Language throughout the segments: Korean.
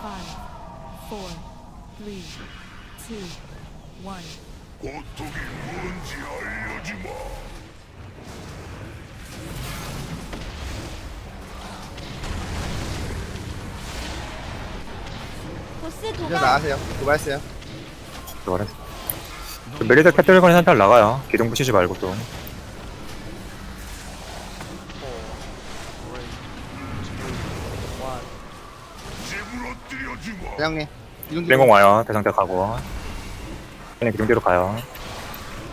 Five, four, three, two, one. 고통이 뭔지 알려주마. 보스 이제 도발 나가세요. 도발했어요. 도발했어. 그 메리드 캐틀건이 살짝 나가요. 기둥 붙이지 말고 또. 대장님. 이동 기둥공 와요. 대상자 가고. 그냥 기둥대로 가요.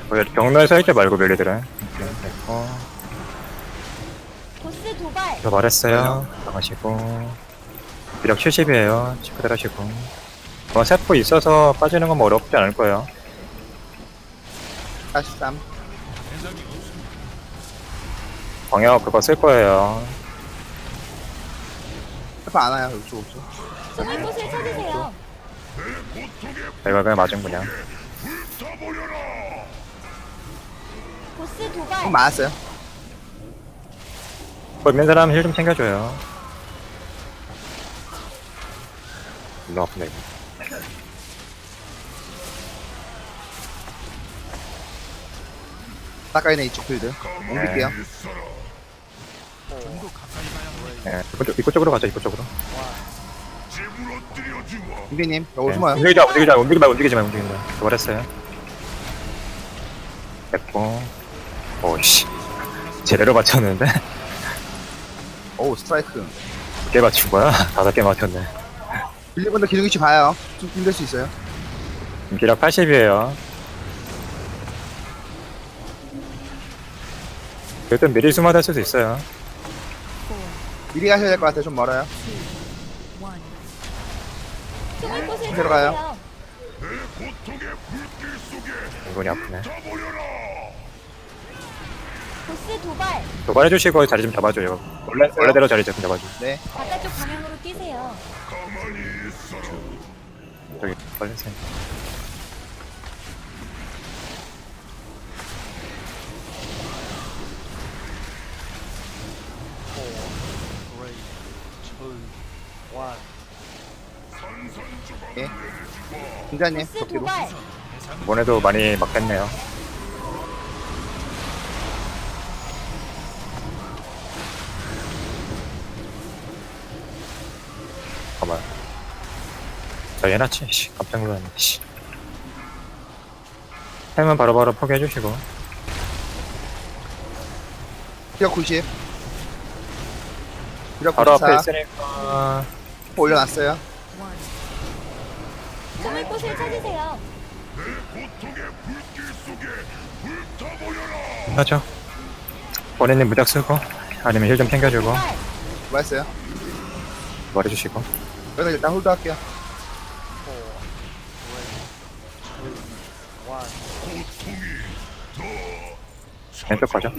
거기 경로에 서 있지 말고. 이렇게 됐고. 보스 도발 도발했어요. 나가시고. 비력 70이에요. 치크들 하시고. 뭐 세포 있어서 빠지는 건뭐 어렵지 않을 거예요. 43. 광역 그거 쓸 거예요. 페퍼 안 와요. 이쪽 오죠. 숨을 곳을 찾으세요 내가 그냥 맞은 그냥. 보스 좀 도발 많았어요. 거 있는 사람 힐 좀 챙겨줘요. 너무 아프네, 이거. 아까 있는 이쪽 필드. 옮길게요. 있어라. 네, 입구, 쪽- 입구 쪽으로 가자, 입구 쪽으로. 김비님, 여기 네. 숨어요. 움직이자, 움직이자, 움직이지 마, 움직이지 마, 움직이지 마. 도발했어요. 됐고. 오씨. 제대로 맞췄는데? 오, 스트라이크. 두개 맞춘 거야? 다섯 개 맞췄네. 빌리분들 기둥 위치 봐요. 좀 힘들 수 있어요. 기력 80이에요. 일단 미리 수마할 수도 있어요. 미리 가셔야 될 것 같아요. 좀 멀어요. 숨을 곳을 들어가요. 찾으세요 속에 이건이 아프네. 보스 도발 도발해 주시고 자리 좀 잡아줘요. 원래, 원래대로 자리 좀 잡아줘. 네. 바깥쪽 방향으로 뛰세요. 저기, 빨리 세. 네. 김자님, 보스 덕기로. 도발 이번에도 많이 맞겠네요. 잠깐만. 자, 얘나치, 씨. 깜짝 놀랐네, 씨. 템은 바로바로 포기해주시고. 기력 90. 기력 바로 앞에 94. 있으니까. 올려놨어요. 숨을 곳을 찾으세요 고통의 불길 속에 불타버려라. 하죠. 본인님 무작 쓰고, 아니면 힐 좀 챙겨주고, 도발 도발했어요. 말해주시고. 여기서 일단 홀드 할게요. 고통이 더 왼쪽 가죠.